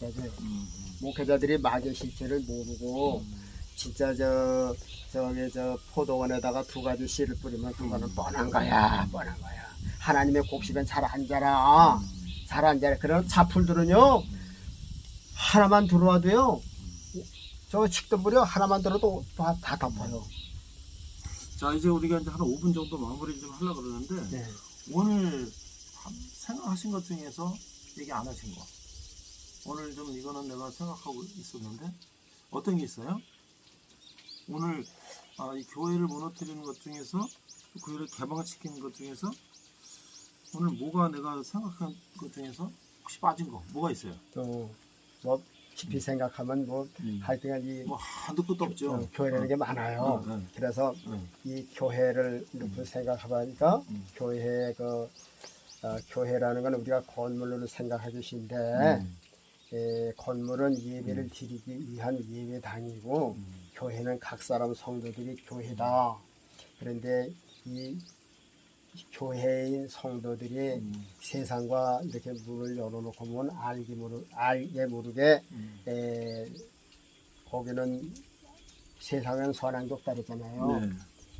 목회자들. 음, 목회자들이 마귀의 실체를 모르고 진짜 저 저기 저 포도원에다가 두 가지 씨를 뿌리면 그거는 뻔한 거야, 뻔한 거야. 하나님의 곡식은 잘 안 자라, 잘 안 자라. 그런 차풀들은요 하나만 들어와도요 저 식도물이 하나만 들어도 다, 다 덮어요. 자 이제 우리가 이제 한 5분 정도 마무리 좀 하려고 그러는데 네. 오늘 한- 생각하신 것 중에서 얘기 안 하신 거 오늘 좀 이거는 내가 생각하고 있었는데 어떤 게 있어요? 오늘 아, 이 교회를 무너뜨리는 것 중에서 교회를 개방시키는 것 중에서 오늘 뭐가 내가 생각한 것 중에서 혹시 빠진 거 뭐가 있어요? 또뭐 깊이 생각하면 뭐 하여튼간 이뭐 한도 끝도 없죠. 어, 교회라는 게 많아요. 응, 응, 그래서 응. 이 교회를 이렇게 생각해보니까 음. 교회 그 어, 교회라는 건 우리가 건물로 생각해 주신데 음. 에, 건물은 예배를 드리기 위한 예배당이고 음. 교회는 각 사람 성도들이 교회다. 그런데 이 교회인 성도들이 음. 세상과 이렇게 문을 열어놓고 보면 알게 모르 알게 모르게 음. 에, 거기는 세상은 선한국 따르잖아요. 네.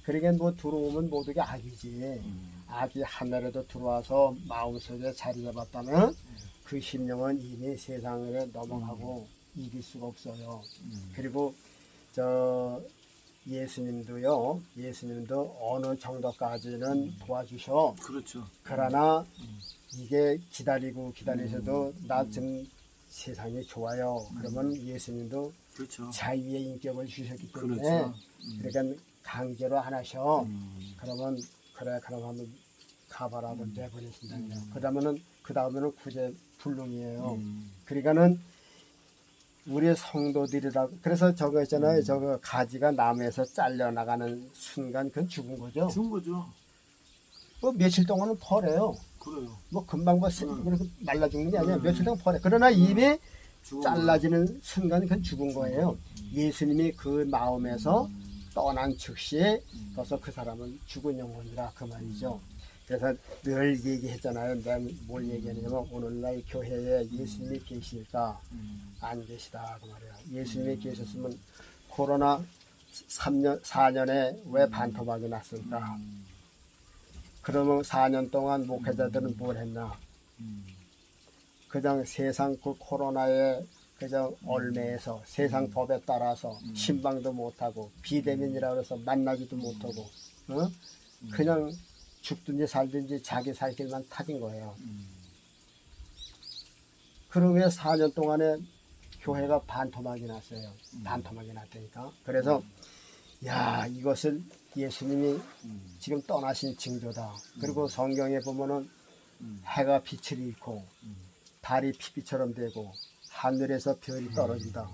그러니까 뭐 들어오면 모두가 악이지. 음. 악이 하늘에도 들어와서 마음속에 자리 잡았다면 그 심령은 이미 세상에 넘어가고 이길 수가 없어요. 음. 그리고 저 예수님도요. 예수님도 어느 정도까지는 도와주셔. 그렇죠. 그러나 음. 이게 기다리고 기다리셔도 나 지금 세상이 좋아요. 그러면 예수님도 그렇죠. 자유의 인격을 주셨기 때문에 그렇죠. 음. 그러니까 강제로 안 하셔. 음. 그러면 그래 그럼 한번 가봐라고 내버리신다 그냥. 음. 그러면은 그 다음에는 구제 불능이에요. 음. 그러니까는 우리 성도들이라고 그래서 저거 음. 있잖아요. 저거 가지가 나무에서 잘려 나가는 순간 그건 죽은 거죠. 좋은 거죠. 뭐 며칠 동안은 펄해요. 그래요. 뭐 금방 뭐 생- 음. 말라 죽는 게 아니야. 음. 며칠 동안 펄해. 그러나 이미 죽은 잘라지는 순간 그건 죽은 거예요. 예수님이 그 마음에서 음. 떠난 즉시 벌써 그 사람은 죽은 영혼이라 그 말이죠. 그래서 늘 얘기했잖아요. 내가 뭘 얘기하냐면 오늘날 교회에 예수님이 계실까 음. 안 계시다 그 말이야. 예수님이 계셨으면 코로나 3년 4년에 왜 반토막이 났을까? 음. 그러면 4년 동안 목회자들은 뭘 했나? 음. 그냥 세상 그 코로나에 그저 얼매에서 세상 법에 따라서 음. 신방도 못하고 비대면이라고 해서 만나지도 못하고 어? 그냥 죽든지 살든지 자기 살 길만 타진 거예요. 음. 그러면 4년 동안에 교회가 반토막이 났어요. 음. 반토막이 났다니까. 그래서 야 이것을 예수님이 음. 지금 떠나신 징조다. 그리고 성경에 보면은 음. 해가 빛을 잃고 음. 달이 피피처럼 되고 하늘에서 별이 떨어진다.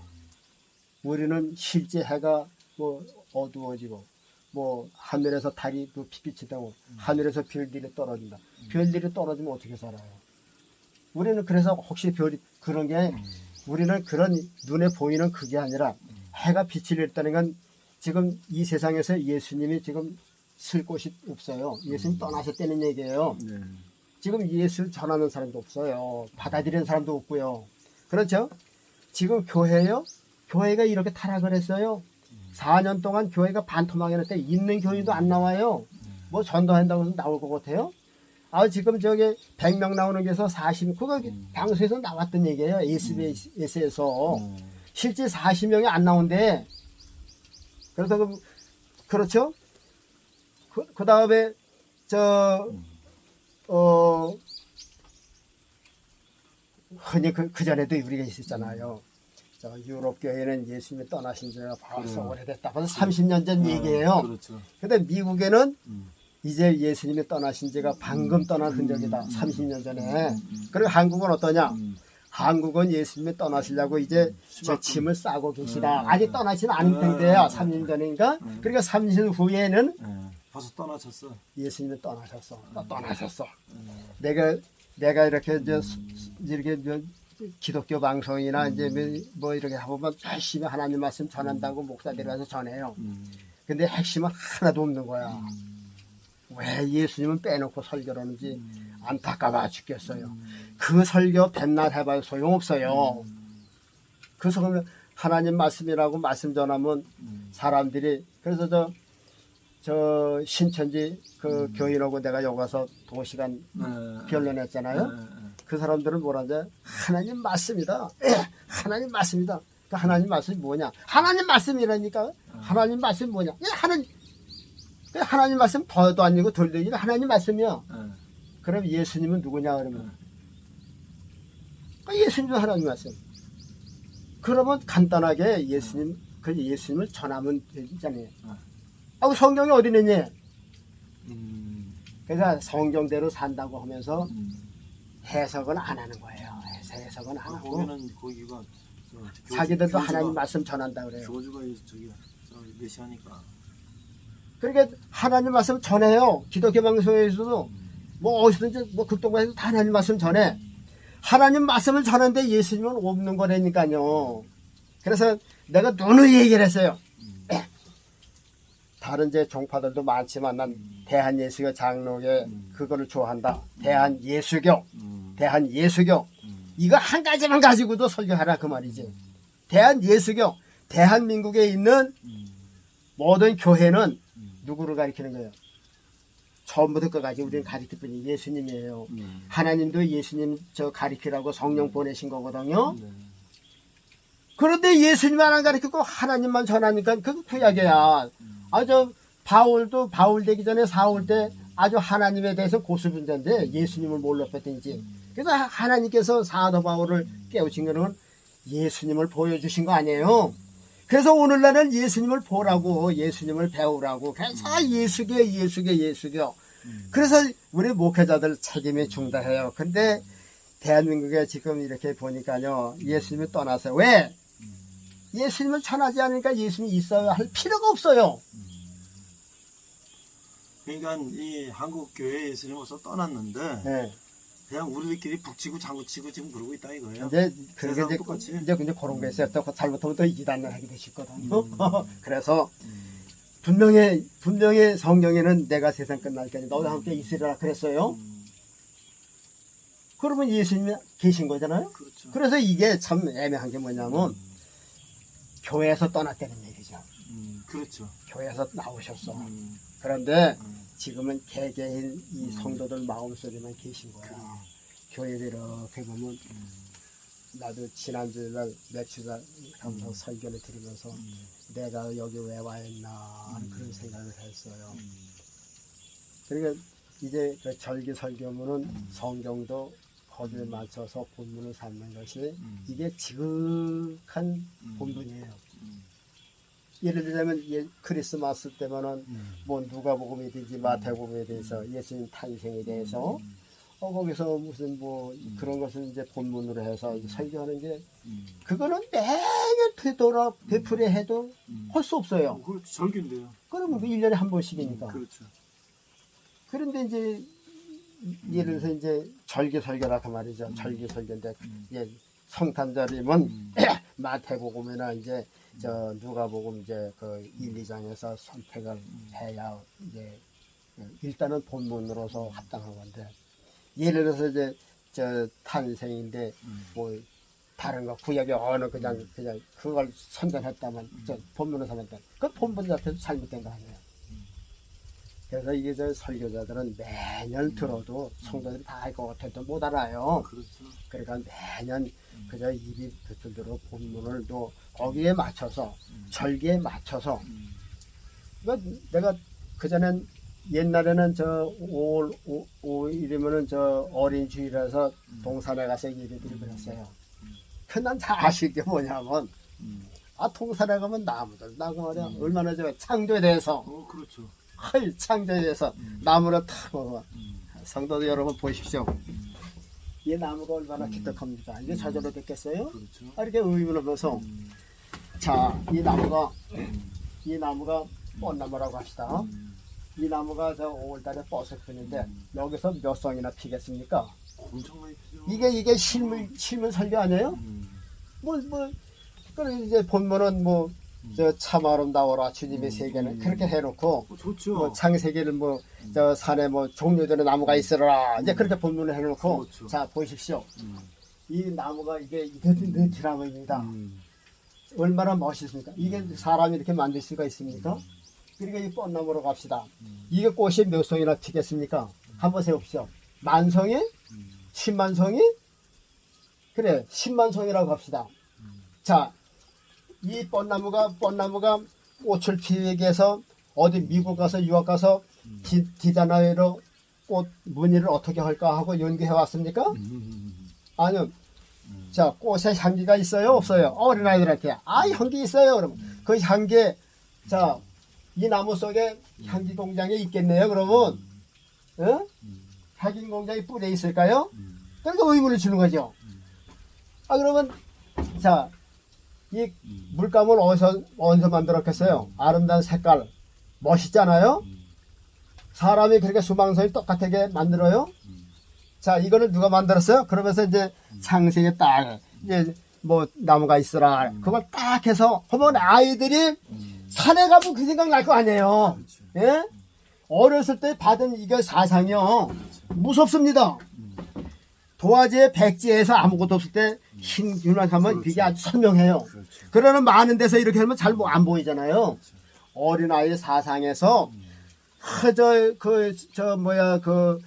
우리는 실제 해가 뭐 어두워지고 뭐 하늘에서 달이 또 피빛이 되고 하늘에서 별들이 떨어진다. 별들이 떨어지면 어떻게 살아요? 우리는 그래서 혹시 별이 그런 게 우리는 그런 눈에 보이는 그게 아니라 해가 빛을 잃다는 건 지금 이 세상에서 예수님이 지금 쓸 곳이 없어요. 예수님 떠나셨다는 얘기예요. 네. 지금 예수 전하는 사람도 없어요. 받아들이는 사람도 없고요. 그렇죠? 지금 교회요? 교회가 이렇게 타락을 했어요. 4년 동안 교회가 반토막이 났대. 있는 교인도 안 나와요. 뭐 전도한다고 해서 나올 것 같아요? 아, 지금 저기 100명 나오는 게서 40, 그거 방송에서 나왔던 얘기예요. SBS에서. 음. 실제 40명이 안 나온대. 그래서 그, 그렇죠? 그, 그 다음에, 저, 어, 흔히 그, 그 전에도 우리가 있었잖아요. 저 유럽 교회는 예수님이 떠나신 지가 벌써 음. 오래됐다. 벌써 30년 전 얘기예요. 그렇죠. 근데 미국에는 음. 이제 예수님이 떠나신 지가 방금 떠난 흔적이다. 30년 전에. 음. 그리고 한국은 어떠냐? 음. 한국은 예수님이 떠나시려고 이제 저 시발금. 짐을 싸고 계시다. 음. 아직 떠나지는 않은 음. 텐데요. 3년 전인가? 음. 그러니까 30년 후에는 네. 벌써 떠나셨어. 예수님이 떠나셨어. 또 떠나셨어. 음. 내가 내가 이렇게 이제 수- 이렇게 저 기독교 방송이나 이제 뭐 이렇게 해보면 열심히 하나님 말씀 전한다고 목사들이 와서 전해요. 음. 근데 핵심은 하나도 없는 거야. 음. 왜 예수님은 빼놓고 설교를 하는지 음. 안타까워 죽겠어요. 그 설교 백날 해봐야 소용없어요. 그 성경 하나님 말씀이라고 말씀 전하면 음. 사람들이 그래서 저, 저 신천지 그 교인하고 내가 여기 가서 도시간 네. 변론했잖아요. 그 사람들은 뭐라는데 하나님 말씀이다. 예, 하나님 말씀이다. 그 하나님 말씀이 뭐냐? 하나님 말씀이라니까. 하나님 말씀이 뭐냐? 예, 하나님 그 하나님 말씀 더도 아니고 덜도 아니고 하나님 말씀이야. 네. 그럼 예수님은 누구냐 그러면 그 예수님도 하나님 말씀. 그러면 간단하게 예수님 그 예수님을 전하면 되잖아요. 아, 성경이 어디 있느니? 음. 그래서 성경대로 산다고 하면서 음. 해석은 안 하는 거예요. 해석, 해석은 안 아, 하고 거기는 거기가 저, 교주- 자기들도 교주가- 하나님 말씀 전한다 그래요. 교주가 이- 저기 저 메시아니까. 그러니까 하나님 말씀 전해요. 기독교 방송에서도 뭐 어디서든지 뭐 극동방에서 다 하나님 말씀 전해. 하나님 말씀을 전하는데 예수님은 없는 거라니까요. 그래서 내가 누누이 얘기를 했어요. 다른 제 종파들도 많지만 난 대한 예수교 장로교 그거를 좋아한다. 대한 예수교, 음. 대한 예수교 이거 한 가지만 가지고도 설교하라 그 말이지. 대한 예수교, 대한민국에 있는 음. 모든 교회는 누구를 가리키는 거예요? 처음부터 끝까지 우리는 가리킬 분이 예수님이에요. 음. 하나님도 예수님 저 가리키라고 성령 보내신 거거든요. 네. 그런데 예수님만 안 가르치고 하나님만 전하니까 그 구약이야. 아주 바울도 바울 되기 전에 사울 때 아주 하나님에 대해서 고수분자인데 예수님을 몰랐었든지. 그래서 하- 하나님께서 사도 바울을 깨우친 거는 예수님을 보여주신 거 아니에요. 그래서 오늘날은 예수님을 보라고 예수님을 배우라고 그래서 예수교 예수교 예수교. 그래서 우리 목회자들 책임이 중다해요. 근데 대한민국에 지금 이렇게 보니까요 예수님이 떠나서 왜 예수님을 전하지 않으니까 예수님이 있어야 할 필요가 없어요. 그러니까 이 한국 교회 예수님 벌써 떠났는데 네. 그냥 우리들끼리 북치고 장구치고 지금 그러고 있다 이거예요. 이제 그렇게 이제, 똑같이? 이제 이제 그런 거 있어요. 또 잘못하면 또 이단을 하게 되시거든요. 음. 그래서 분명히 분명히 성경에는 내가 세상 끝날 때까지 너와 함께 있으리라 그랬어요. 음, 그러면 예수님이 계신 거잖아요. 그렇죠. 그래서 이게 참 애매한 게 뭐냐면 교회에서 떠났다는 얘기죠. 음, 그렇죠. 교회에서 나오셨어. 음, 그런데 음, 지금은 개개인 이 성도들 마음속에만 계신 거야. 교회를 이렇게 보면 나도 지난주날 며칠 하면서 설교를 들으면서 내가 여기 왜 와 있나 하는 그런 생각을 했어요. 그러니까 이제 그 절기 설교문은 성경도 거기에 맞춰서 본문을 삼는 것이 이게 지극한 본문이에요. 음, 예를 들자면 예, 크리스마스 때면은 음, 뭐 누가복음이든지 마태복음에 대해서 예수님 탄생에 대해서 어 거기서 무슨 뭐 그런 것을 이제 본문으로 해서 설교하는 게 음, 그거는 매년 되돌아 되풀이 해도 음. 할수 없어요. 그렇죠. 절기인데요. 그러면 그 1년에 한 번씩이니까. 그렇죠. 그런데 이제 예를 들어서 이제 절기 설교라 그 말이죠. 절기 설교인데 음. 예, 성탄절이면 음. 마태복음이나 이제 저 누가복음 이제 그 1, 2장에서 선택을 해야 이제 일단은 본문으로서 합당한 건데 예를 들어서 이제 저 탄생인데 음. 뭐 다른 거 구약의 어느 그냥 그냥 그걸 선전했다면 저 본문을 선전했다. 그 본문 자체도 잘못된 거 아니에요. 그래서 이게 저 설교자들은 매년 들어도 성도들이 다 알 것 같아도 못 알아요. 그렇죠. 그러니까 매년 그저 입이 붙들도록 본문을 또 거기에 맞춰서 절기에 맞춰서 음, 그러니까 내가 그전엔 옛날에는 저 5월 5, 5일이면은 저 어린 주일에서 동산에 가서 예배드리고 그랬어요. 그난 잘 아실 게 뭐냐면 음. 아 동산에 가면 나무들 나고 말이야 얼마나 저 창조에 대해서 어, 그렇죠. 헐 창조에 대해서 음. 나무를 탁 먹어 음. 성도들 여러분 보십시오. 이 나무가 얼마나 기특합니까? 이게 저절로 됐겠어요? 그렇죠. 아, 이렇게 의문을 보면서 음. 자, 이 나무가 음. 이 나무가 꽃나무라고 합시다. 음. 이 나무가 저 5월달에 뻗어 피는데 음. 여기서 몇 성이나 피겠습니까? 엄청 많이 피죠. 이게 이게 실물 실물 설교 아니에요? 음. 뭐 뭐 그래 이제 본문은 뭐 저참 아름다워라 주님의 세계는 그렇게 해놓고 어, 좋죠. 뭐 창세기를 뭐 저 산에 뭐 종류들의 나무가 있으라 이제 그렇게 본문을 해놓고 그렇죠. 자 보십시오 음. 이 나무가 이게 느티나무입니다. 음. 얼마나 멋있습니까? 이게 사람이 이렇게 만들 수가 있습니까? 그러니까 이 뻔나무로 갑시다. 이게 꽃이 몇 송이나 피겠습니까? 한번 세봅시다. 만 송이? 십만 송이? 그래, 십만 송이라고 합시다. 자, 이 뻔나무가, 뻔나무가 꽃을 피우기 위해서 어디 미국 가서 유학 가서 디, 디자이너로 꽃 무늬를 어떻게 할까 하고 연구해 왔습니까? 아니요. 자, 꽃에 향기가 있어요? 없어요? 어린아이들한테. 아, 향기 있어요. 그러면 그 향기에, 자, 이 나무 속에 향기 공장이 있겠네요. 그러면, 어? 향기 공장이 뿌려 있을까요? 그러니까 의문을 주는 거죠. 아, 그러면, 자, 이 물감을 어디서, 어디서 만들었겠어요? 아름다운 색깔. 멋있잖아요? 사람이 그렇게 수망선이 똑같게 만들어요? 자, 이거를 누가 만들었어요? 그러면서 이제 창세기 딱, 이제 뭐 나무가 있으라. 그걸 딱 해서 하면 아이들이 산에 가면 그 생각 날 거 아니에요. 예? 어렸을 때 받은 이게 사상이요. 무섭습니다. 도화지에 백지에서 아무것도 없을 때 흰 윤활 하면 그게 아주 선명해요. 그러는 많은 데서 이렇게 하면 잘 안 보이잖아요. 어린아이 사상에서 그저 그 저 뭐야 그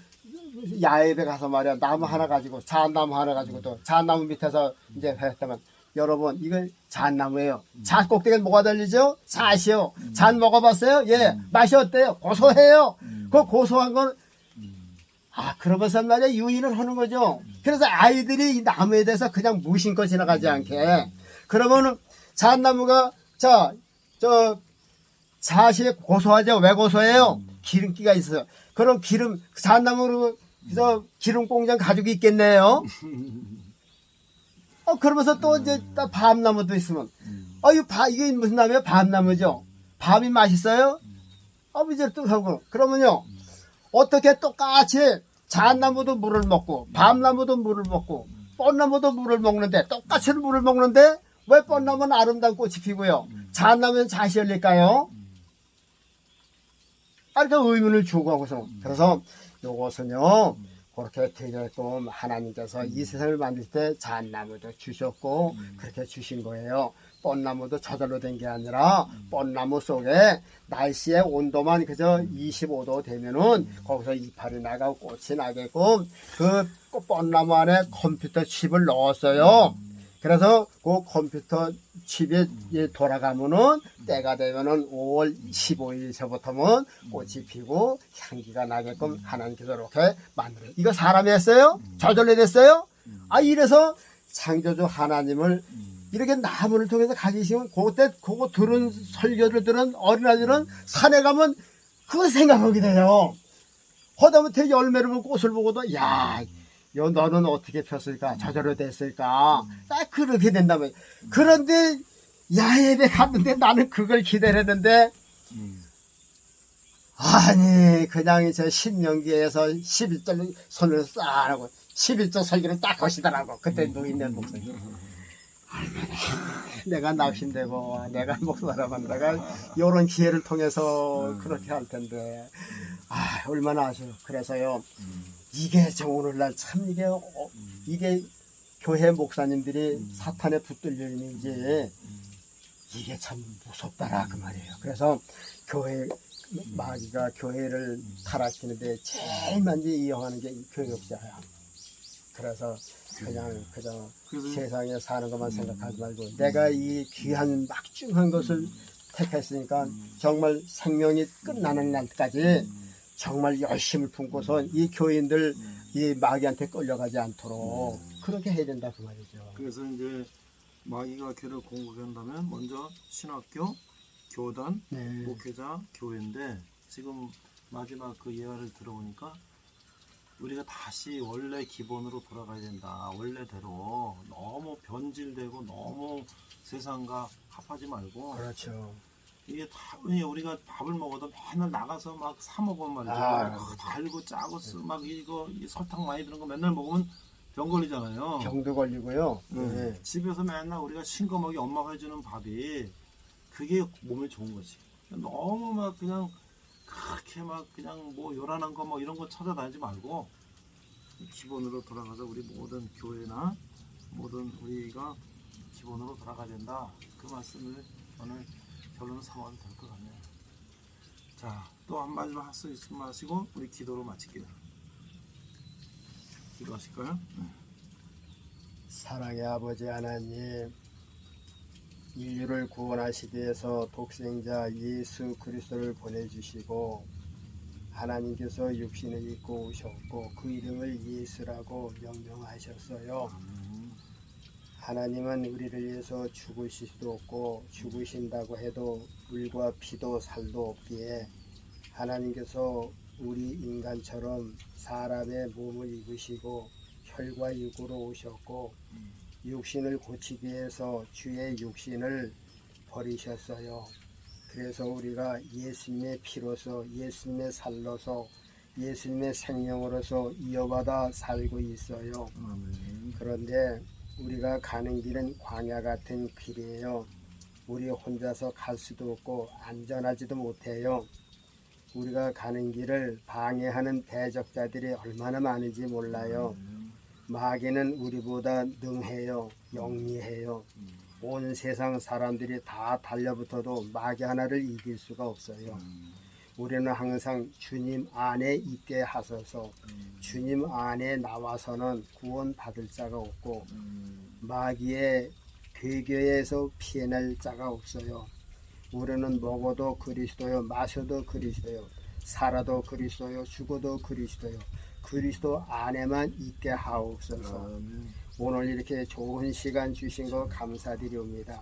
야외에 가서 말이야 나무 하나 가지고 잣나무 하나 가지고 또 잣나무 밑에서 이제 했다면 여러분 이거 잣나무예요. 잣 꼭대기에 뭐가 달리죠? 잣이요. 잣 먹어봤어요? 예. 맛이 어때요? 고소해요. 그 고소한 건 아, 그러면서 말이야, 유인을 하는 거죠. 그래서 아이들이 이 나무에 대해서 그냥 무심코 지나가지 않게. 그러면은, 잣나무가, 자, 저, 잣이 고소하죠? 왜 고소해요? 기름기가 있어요. 그럼 기름, 잣나무로, 그래서 기름 공장 가지고 있겠네요. 어, 그러면서 또 이제, 또 밤나무도 있으면, 어, 이 바, 이게 무슨 나무예요? 밤나무죠? 밤이 맛있어요? 어, 이제 또 하고, 그러면요. 어떻게 똑같이 잣나무도 물을 먹고 밤나무도 물을 먹고 뻔나무도 물을 먹는데 똑같이 물을 먹는데 왜 뻔나무는 아름다운 꽃이 피고요 잣나무는 잣이 열릴까요? 아, 그러니까 의문을 주고 하고서 그래서 요것은요 그렇게 되게끔 하나님께서 이 세상을 만들 때 잣나무도 주셨고 그렇게 주신 거예요. 뻔나무도 저절로 된 게 아니라 뻔나무 속에 날씨의 온도만 그저 25도 되면은 거기서 이파리 나가고 꽃이 나게끔 그 뻔나무 안에 컴퓨터 칩을 넣었어요. 그래서 그 컴퓨터 칩이 이 돌아가면은 때가 되면은 5월 15일서부터는 꽃이 피고 향기가 나게끔 하나님께서 이렇게 만들어. 이거 사람이 했어요? 저절로 됐어요? 아 이래서 창조주 하나님을 이렇게 나무를 통해서 가지시면 그때 그거 들은 설교를 들은 어린아이들은 산에 가면 그거 생각하게 돼요. 허다못해 열매를 보고 꽃을 보고도 야, 요 너는 어떻게 폈을까? 저절로 됐을까? 딱 그렇게 된다면. 그런데 야외에 갔는데 나는 그걸 기대를 했는데 아니 그냥 저 신명기에서 11절 손을 싹하고 11절 설교를 딱 하시더라고. 그때 노인네 목사님. 내가 낚신되고 내가 목사라면 내가 이런 기회를 통해서 그렇게 할 텐데. 아 얼마나 아쉬워. 그래서요 이게 저 오늘날 참 이게 어, 이게 교회 목사님들이 사탄에 붙들려 있는 게 이게 참 무섭다라 그 말이에요. 그래서 교회 마귀가 교회를 타락시키는데 제일 먼저 이용하는 게이 교육자야 그래서 그냥 그저 그래서 세상에 사는 것만 생각하지 말고 내가 이 귀한 막중한 것을 택했으니까 정말 생명이 끝나는 날까지 정말 열심을 품고서 이 교인들 이 마귀한테 끌려가지 않도록 그렇게 해야 된다 그 말이죠. 그래서 이제 마귀가 교를 공격한다면 먼저 신학교, 교단, 네. 목회자, 교회인데 지금 마지막 그 예화를 들어보니까 우리가 다시 원래 기본으로 돌아가야 된다. 원래대로 너무 변질되고 너무 세상과 합하지 말고 그렇죠. 이게 다 그냥 우리가 밥을 먹어도 맨날 나가서 막 사 먹으면 말이죠. 아, 막 그렇죠. 달고 짜고 쓰- 막 이거 이 설탕 많이 들은 거 맨날 먹으면 병 걸리잖아요. 병도 걸리고요. 응. 네. 집에서 맨날 우리가 싱거먹이 엄마가 해주는 밥이 그게 몸에 좋은 거지. 너무 막 그냥 그렇게 막 그냥 뭐 요란한 거 뭐 이런 거 찾아다니지 말고 기본으로 돌아가서 우리 모든 교회나 모든 우리가 기본으로 돌아가야 된다. 그 말씀을 오늘 결론 삼아도 될 것 같네요. 자, 또 한 마디만 하시지 마시고 우리 기도로 마칠게요. 기도하실까요? 사랑의 아버지 하나님, 인류를 구원하시기 위해서 독생자 예수 그리스도를 보내주시고 하나님께서 육신을 입고 오셨고 그 이름을 예수라고 명명하셨어요. 하나님은 우리를 위해서 죽으실 수도 없고 죽으신다고 해도 물과 피도 살도 없기에 하나님께서 우리 인간처럼 사람의 몸을 입으시고 혈과 육으로 오셨고 육신을 고치기 위해서 주의 육신을 버리셨어요. 그래서 우리가 예수님의 피로서 예수님의 살로서 예수님의 생명으로서 이어받아 살고 있어요. 아멘. 그런데 우리가 가는 길은 광야 같은 길이에요. 우리 혼자서 갈 수도 없고 안전하지도 못해요. 우리가 가는 길을 방해하는 대적자들이 얼마나 많은지 몰라요. 마귀는 우리보다 능해요. 영리해요. 온 세상 사람들이 다 달려붙어도 마귀 하나를 이길 수가 없어요. 우리는 항상 주님 안에 있게 하소서 주님 안에 나와서는 구원 받을 자가 없고 마귀의 괴교에서 피해낼 자가 없어요. 우리는 먹어도 그리스도요, 마셔도 그리스도요, 살아도 그리스도요, 죽어도 그리스도요. 그리스도 안에만 있게 하옵소서. 아멘. 오늘 이렇게 좋은 시간 주신 거 감사드리옵니다.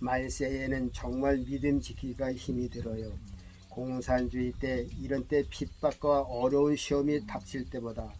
말세에는 정말 믿음 지키기가 힘이 들어요. 공산주의 때 이런 때 핍박과 어려운 시험이 닥칠 때보다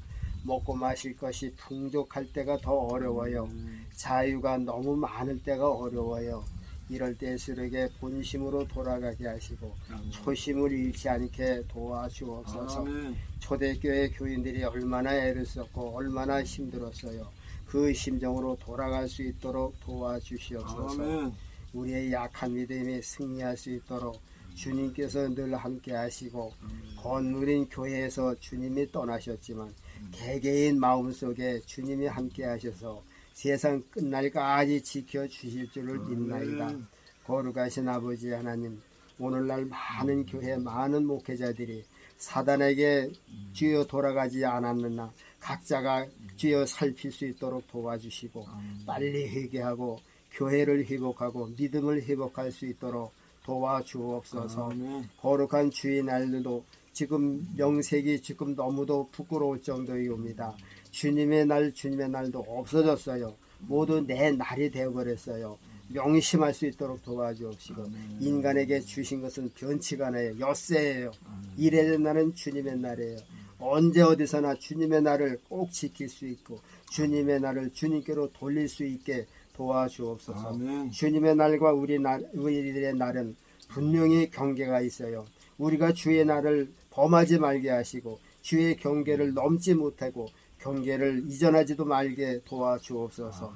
먹고 마실 것이 풍족할 때가 더 어려워요. 자유가 너무 많을 때가 어려워요. 이럴 때수록에 본심으로 돌아가게 하시고 초심을 잃지 않게 도와주옵소서. 아멘. 초대교회 교인들이 얼마나 애를 썼고 얼마나 힘들었어요. 그 심정으로 돌아갈 수 있도록 도와주시옵소서. 아멘. 우리의 약한 믿음이 승리할 수 있도록 주님께서 늘 함께 하시고 건물인 교회에서 주님이 떠나셨지만 개개인 마음속에 주님이 함께 하셔서 세상 끝날까지 지켜 주실 줄을 믿나이다. 아멘. 거룩하신 아버지 하나님 오늘날 많은 교회 많은 목회자들이 사단에게 주여 돌아가지 않았느나 각자가 주여 살필 수 있도록 도와주시고 빨리 회개하고 교회를 회복하고 믿음을 회복할 수 있도록 도와주옵소서. 거룩한 주의 날도 지금 명색이 지금 너무도 부끄러울 정도이옵니다. 주님의 날, 주님의 날도 없어졌어요. 모두 내 날이 되어버렸어요. 명심할 수 있도록 도와주옵시고 인간에게 주신 것은 변치가 않아요. 엿새예요. 이래된 날은 주님의 날이에요. 언제 어디서나 주님의 날을 꼭 지킬 수 있고 주님의 날을 주님께로 돌릴 수 있게 도와주옵소서. 아멘. 주님의 날과 우리 날, 우리들의 날은 분명히 경계가 있어요. 우리가 주의 날을 범하지 말게 하시고 주의 경계를 넘지 못하고 경계를 이전하지도 말게 도와주옵소서.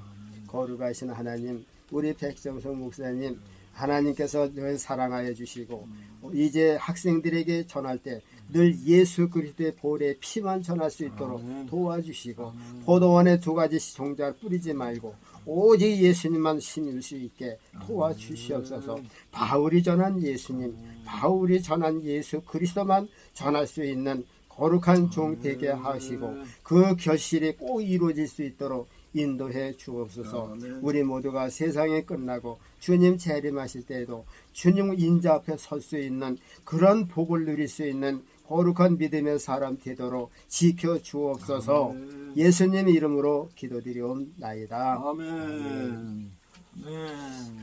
거룩하신 하나님, 우리 백정성 목사님, 하나님께서 늘 사랑하여 주시고 이제 학생들에게 전할 때 늘 예수 그리스도의 볼에 피만 전할 수 있도록. 도와주시고 포도원에 두 가지 종자를 뿌리지 말고 오직 예수님만 신일 수 있게 도와주시옵소서. 바울이 전한 예수님, 바울이 전한 예수 그리스도만 전할 수 있는 거룩한 종 되게 하시고 그 결실이 꼭 이루어질 수 있도록 인도해 주옵소서. 아멘. 우리 모두가 세상에 끝나고 주님 재림하실 때에도 주님 인자 앞에 설 수 있는 그런 복을 누릴 수 있는 거룩한 믿음의 사람 되도록 지켜 주옵소서. 아멘. 예수님 이름으로 기도드리옵나이다. 아멘. 네.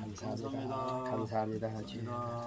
감사합니다. 감사합니다. 감사합니다.